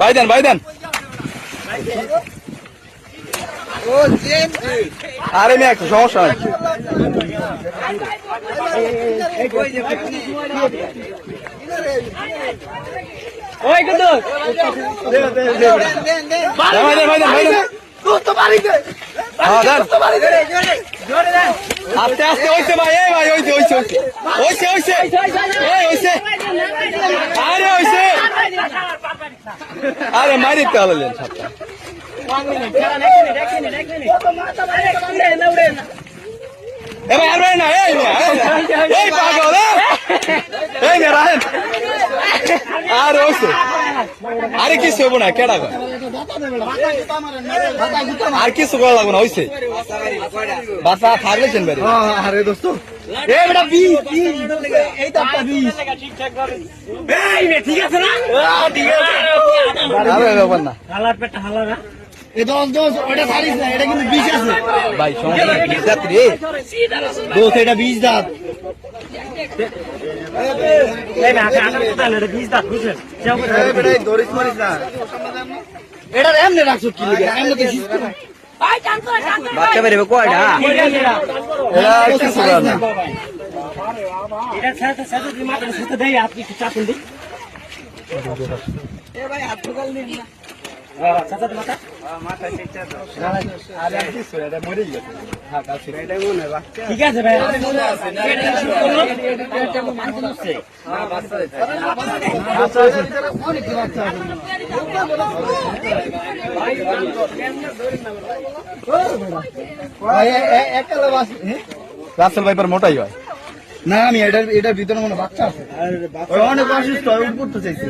ভাই দেন ভাই দেন আরে মেয়ে একটু সমস্যা নাই ওই কিন্তু ভাই দেন ভাই দেন ভাই দেন হ্যাঁ দেন আস্তে আস্তে হইছে ভাই এই ভাই হইছে হইছে হইছে হইছে হইছে এই হইছে আরে হইছে আরে মারি তে হলেন সাতটা এ ভাই আর না এই মিয়া, এই পাগল এই। এই রাহেন আর হইছে আরে কিছু হইব না কেডা কয়? আর কিছু করা লাগবে না হইছে। বাসা থাকলেছেন বাড়ি আরে দোস্ত। ঠিক আছে না? ব্যাপার না। হালার পেটটা না। ভাই নেই, বিশ যাত্রী দোস্ত এটা বিষ দাঁত ধরিস মারিস না। এটা এমনি রাখছো কি লিগে? এমনি তো শীত করে। বাচ্চা বেরোবে কয়টা? এরা কিছু না। এটা সাথে সাথে তুমি মাথার সাথে দেই আপনি একটু চাপুন ঠিক আছে ভাই। ভাই, এ- এ- একটা লোক আছে, হ্যাঁ? রাসেল ভাইপার মোটাই হয়। না আমি এটার এটার ভিতরে মনে হয় বাচ্চা আছে। অনেক অসুস্থ ওই উঠতে চাইছে।